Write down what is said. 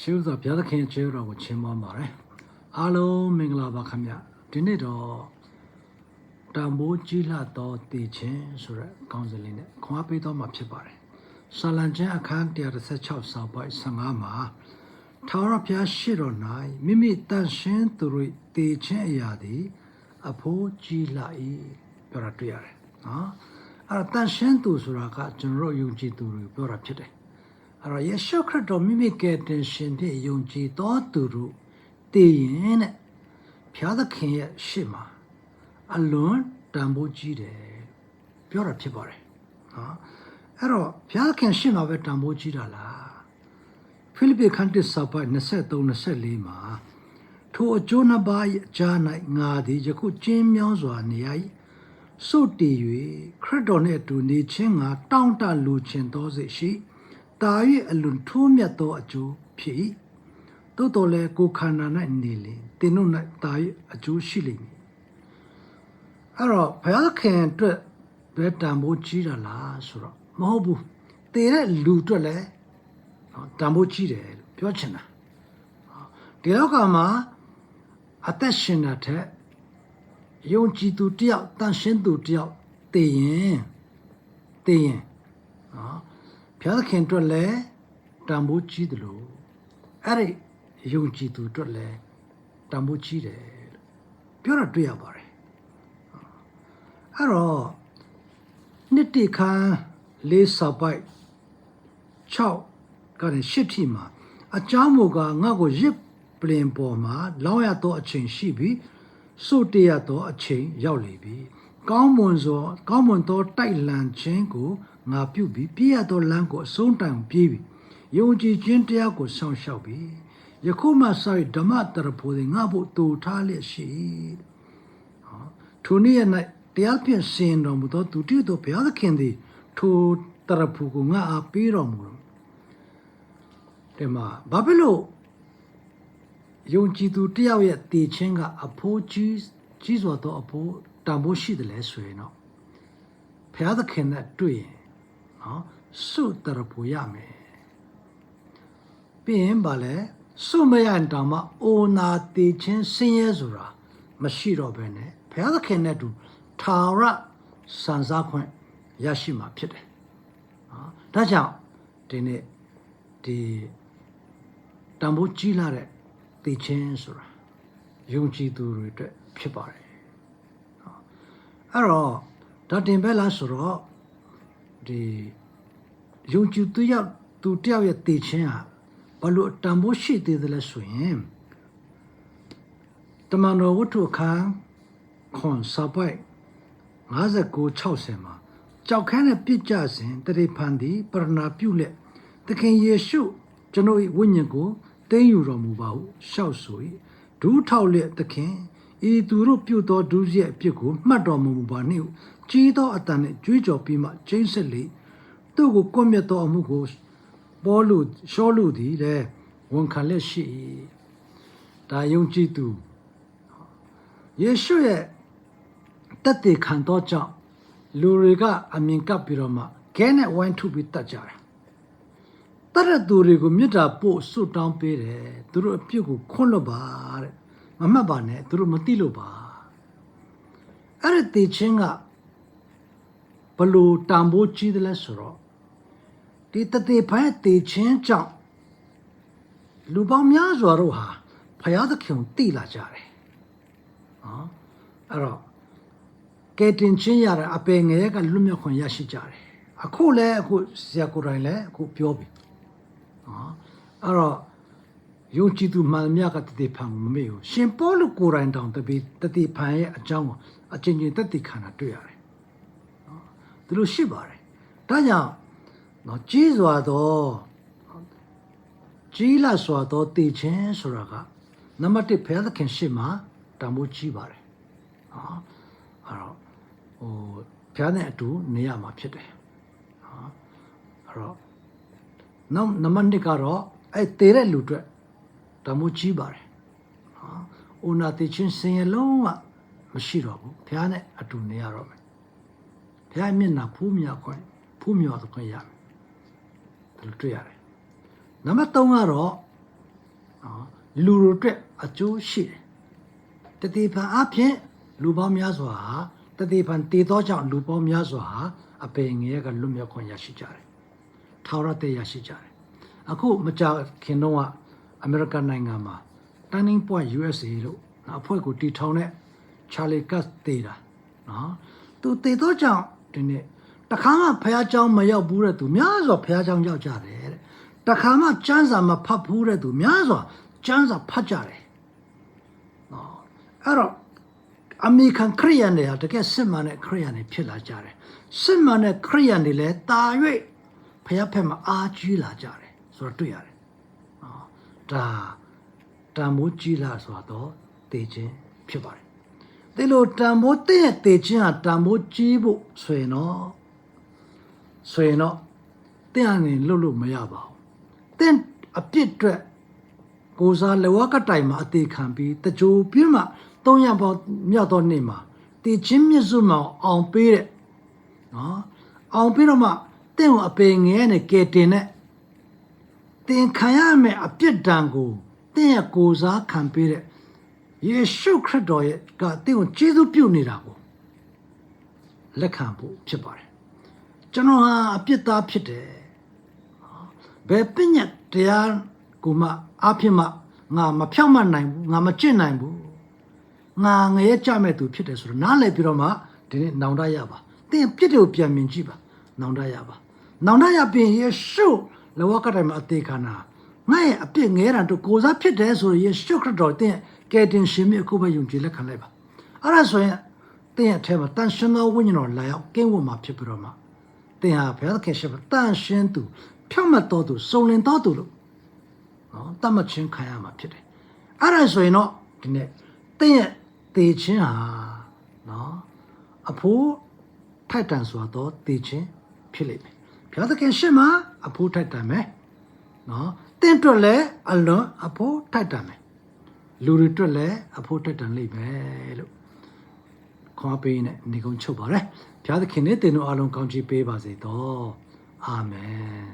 ရှုသောဘုရားသခင်ကျေးဇူးတော်ကိုချီးမွမ်းပါတယ်အားလုံးမင်္ဂလာပါခင်ဗျဒီနေ့တော့တံမိုးကြီးလာသောတည်ခြင်းဆိုတဲ့ခေါင်းစဉ်လေးနဲ့ခွန်အားပေးတော်မှာဖြစ်ပါတယ်ဆာလံကျမ်းအခန်း136စာပိုက်15မှာထာဝရဘုရားရှိတော်၌မိမိတန်ရှင်းသူတို့တည်ခြင်းအရာသည်အဖို့ကြီးလာ၏ပြောတာတွေ့ရတယ်နော်အဲ့တော့တန်ရှင်းသူဆိုတာကကျွန်တော်တို့ယုံကြည်သူတွေပြောတာဖြစ်တယ် အဲ့တော့ယေရှုခရစ်တော်မိမိကယ်တင်ရှင်တဲ့ယုံကြည်တော်သူတို့တည်ရင်တဲ့ဖျားသခင်ရဲ့ရှေ့မှာအလွန်တန်ဖိုးကြီးတယ်ပြောတာဖြစ်ပါတယ်နော်အဲ့တော့ဖျားသခင်ရှေ့မှာပဲတန်ဖိုးကြီးတာလားဖိလိပ္ပိခန်းတစ်စာပိုက်23 24မှာထိုအကျိုးနှစ်ပါး၏အကြား၌ငါသည်ယခုကျင်းမြောင်းစွာနေရ၏စုတ်တည်၍ခရစ်တော်နှင့်အတူနေခြင်းငါတောင့်တလူခြင်းသောစိတ်ရှိ တာ၍အလွန်ထိုးမြတ်သောအကျိုးဖြစ်၏သို့တော်လည်းကိုယ်ခန္ဓာ၌နေလေသင်တို့၌တာ၍အကျိုးရှိလိမ့်မည်အဲ့တော့ဘုရားခင်အတွက်ဘယ်တန်ဖိုးကြီးတာလားဆိုတော့မဟုတ်ဘူးတည်တဲ့လူအတွက်လည်းနော်တန်ဖိုးကြီးတယ်လို့ပြောချင်တာဒီလောကမှာအသက်ရှင်တာထက်ယုံကြည်သူတယောက်တန်ရှင်းသူတယောက်တည်ရင်တည်ရင်နော် ဘုရားသခင်အတွက်လည်းတန်ဖိုးကြီးတယ်လို့အဲ့ဒီယုံကြည်သူအတွက်လည်းတန်ဖိုးကြီးတယ်ပြောတော့တွေ့ရပါတယ်အဲ့တော့နှစ်တိခန်းလေးစာပိုက်6ကနေ10ထိမှာအချောင်းမူကငါ့ကိုရစ်ပလင်ပေါ်မှာလောင်းရသောအချိန်ရှိပြီစုတရသောအချိန်ရောက်လေပြီကောင်းမွန်သောကောင်းမွန်သောတိုက်လံခြင်းကို ငါပြုပြီးပြည့်ရသောလမ်းကိုအဆုံးတိုင်ပြေးပြီယုံကြည်ခြင်းတရားကိုဆောင်ရှောက်ပြီယခုမှစ၍ဓမ္မတရဖို့ငါဖို့တူထားလျက်ရှိဟောထိုနေ့၌တရားဖြင့်စင်တော်မူသောသူတည်းသောဘုရားသခင်သည်ထိုတရဖို့ကိုငါအားပေးတော်မူတယ်ဒီမှာဘာဖြစ်လို့ယုံကြည်သူတယောက်ရဲ့တည်ခြင်းကအဖိုးကြီးကြီးစွာသောအဖိုးတန်ဖိုးရှိတယ်လဲဆိုရင်တော့ဘုရားသခင်နဲ့တွေ့ရင် နော်စုတရပူရမယ်ပြီးရင်ဗာလဲစုမရရင်တောင်မှအိုနာတည်ခြင်းဆင်းရဲဆိုတာမရှိတော့ဘဲနဲ့ဘုရားသခင်နဲ့တူထာဝရစံစားခွင့်ရရှိမှာဖြစ်တယ်နော်ဒါကြောင့်ဒီနေ့ဒီတန်ဖိုးကြီးလာတဲ့တည်ခြင်းဆိုတာယုံကြည်သူတွေအတွက်ဖြစ်ပါတယ်နော်အဲ့တော့ဒါတင်ပဲလားဆိုတော့ ဒီယုံကြည်သူရောက်သူတယောက်ရဲ့တည်ခြင်းဟာဘလို့တန်ဖိုးရှိသေးတယ်လဲဆိုရင်တမန်တော်ဝတ္ထုအခန်းခွန်စပိုက်59 60မှာကြောက်ခန်းနဲ့ပြစ်ကြစဉ်တရေဖန်သည်ပရဏာပြုလက်သခင်ယေရှုကျွန်ုပ်၏ဝိညာဉ်ကိုတင်းယူတော်မူပါဟုရှောက်ဆို၏ဒူးထောက်လက်သခင် ဤသူတို့ပြုသောဒုစရိုက်အပြစ်ကိုမှတ်တော်မမူပါနှင့်ဟုကြီးသောအတန်နှင့်ကြွေးကြော်ပြီးမှကျင်းဆက်လေသူ့ကိုကွပ်မျက်သောအမှုကိုပေါ်လူရှောလူသည်လည်းဝန်ခံလက်ရှိ၏ဒါယုံကြည်သူယေရှုရဲ့တက်တဲ့ခံတော့ကြောင့်လူတွေကအမြင်ကပ်ပြီးတော့မှခဲနဲ့ဝိုင်းထုပြီးတတ်ကြတယ်တတ်တဲ့သူတွေကိုမေတ္တာပို့ဆွတ်တောင်းပေးတယ်သူတို့အပြစ်ကိုခွန့်လွတ်ပါတဲ့ မမှတ်ပါနဲ့သူတို့မသိလို့ပါအဲ့ဒီတေချင်းကဘလို့တန်ဖိုးကြီးတယ်လဲဆိုတော့ဒီတသေးဖိုင်းတေချင်းကြောင့်လူပေါင်းများစွာတို့ဟာဖယားသခင်ကိုတိလာကြတယ်နော်အဲ့တော့ကဲတင်ချင်းရတဲ့အပေငယ်ကလွတ်မြောက်ခွင့်ရရှိကြတယ်အခုလည်းအခုဆရာကိုယ်တိုင်လည်းအခုပြောပြီနော်အဲ့တော့ ယုံကြည်သူမှန်မြတ်ကတတိဖန်မမေ့ဘူးရှင်ပေါလုကိုယ်တိုင်တောင်တပိတတိဖန်ရဲ့အကြောင်းကိုအချင်းချင်းတတိခန္ဓာတွေ့ရတယ်နော်ဒီလိုရှိပါတယ်ဒါကြောင့်နော်ကြီးစွာသောကြီးလာစွာသောတည်ခြင်းဆိုတာကနံပါတ်1ဘုရားသခင်ရှေ့မှာတန်ဖိုးကြီးပါတယ်နော်အဲ့တော့ဟိုဘုရားနဲ့အတူနေရမှာဖြစ်တယ်နော်အဲ့တော့နောက်နံပါတ်2ကတော့အဲ့တည်တဲ့လူအတွက် တန်ဖိုးကြီးပါတယ်နော်အိုနာတည်ခြင်းစင်ရလုံးဝမရှိတော့ဘူးဘုရားနဲ့အတူနေရတော့မယ်ဘုရားမျက်နှာဖူးမြောက်ခွင့်ဖူးမြောက်ခွင့်ရမယ်ဒါလိုတွေ့ရတယ်နံပါတ်3ကတော့လူတို့အတွက်အကျိုးရှိတယ်တတိပံအဖြစ်လူပေါင်းများစွာဟာတတိပံတည်သောကြောင့်လူပေါင်းများစွာဟာအပေငရဲကလွတ်မြောက်ခွင့်ရရှိကြတယ်ထာဝရတည်ရရှိကြတယ်အခုမကြာခင်တော့က အမေရိကန်နိုင်ငံမှာ Turning Point USA လို့နော်အဖွဲ့ကိုတီထောင်တဲ့ Charlie Cast တည်တာနော်သူတည်သောကြောင့်ဒီနေ့တခါမှဖះเจ้าမရောက်ဘူးတဲ့သူများစွာဖះเจ้าရောက်ကြတယ်တဲ့တခါမှကျမ်းစာမဖတ်ဘူးတဲ့သူများစွာကျမ်းစာဖတ်ကြတယ်နော်အဲ့တော့အမေရိကန်ခရိယန်တွေဟာတကယ်စစ်မှန်တဲ့ခရိယန်တွေဖြစ်လာကြတယ်စစ်မှန်တဲ့ခရိယန်တွေလည်းတာ၍ဖះဖက်မှာအာကြီးလာကြတယ်ဆိုတော့တွေ့ရတယ်နော် ဒါတန်မိုးကြီးလာဆိုတော့တည်ခြင်းဖြစ်ပါတယ်ဒီလိုတန်မိုးတဲ့တည်ခြင်းဟာတန်မိုးကြီးဖို့ဆိုရင်တော့ဆိုရင်တော့တဲ့အနေလွတ်လို့မရပါဘူးတဲ့အပြစ်အတွက်ကိုစားလောကတိုင်မှာအသေးခံပြီးတကြိုပြင်းမှ၃ရက်ပေါမြောက်သောနေ့မှာတည်ချင်းမြတ်စုမောင်အောင်ပေးတဲ့နော်အောင်ပေးတော့မှတင့်ကိုအပေငဲနဲ့ကဲတင်တဲ့ တင်ခံရမယ်အပြစ်ဒဏ်ကိုတင့်ရဲ့ကိုစားခံပေးတဲ့ယေရှုခရစ်တော်ရဲ့ကတင့်ကိုကျေးဇူးပြုနေတာကိုလက်ခံဖို့ဖြစ်ပါတယ်ကျွန်တော်ဟာအပြစ်သားဖြစ်တယ်ဘယ်ပညာတရားကိုမှအဖြစ်မှငါမဖြောင့်မတ်နိုင်ဘူးငါမကျင့်နိုင်ဘူးငါငရဲကြမဲ့သူဖြစ်တယ်ဆိုတော့နားလည်ပြီးတော့မှဒီနေ့နောင်တရပါသင်ပြစ်တွေကိုပြန်မြင်ကြည့်ပါနောင်တရပါနောင်တရပြင်ယေရှု လောကတိုင်မှာအသေးခံတာငါရဲ့အပြစ်ငဲတာတို့ကိုစားဖြစ်တယ်ဆိုရင်ယေရှုခရစ်တော်သင်ကယ်တင်ရှင်မြတ်အခုပဲယုံကြည်လက်ခံလိုက်ပါအဲ့ဒါဆိုရင်သင်ရဲ့အထက်မှာတန်ရှင်သောဝိညာဉ်တော်လာရောက်ကင်းဝတ်မှာဖြစ်ပြီးတော့မှသင်ဟာဘုရားသခင်ရှိခိုးတန်ရှင်းသူဖြောင့်မတ်တော်သူစုံလင်တော်သူလို့နော်တတ်မှတ်ခြင်းခံရမှာဖြစ်တယ်အဲ့ဒါဆိုရင်တော့ဒီနေ့သင်ရဲ့တေခြင်းဟာနော်အဖိုးထိုက်တန်စွာတော့တေခြင်းဖြစ်လိမ့်မယ် ဘုရားသခင်ရှိမှအဖိုးထိုက်တန်မယ်နော်သင်အတွက်လည်းအလွန်အဖိုးထိုက်တန်မယ်လူတွေအတွက်လည်းအဖိုးထိုက်တန်လိမ့်မယ်လို့ခွာပေးနဲ့နေကုန်ချုပ်ပါရယ်ဘုရားသခင်နဲ့တင်တို့အားလုံးကောင်းချီးပေးပါစေတော့အာမင်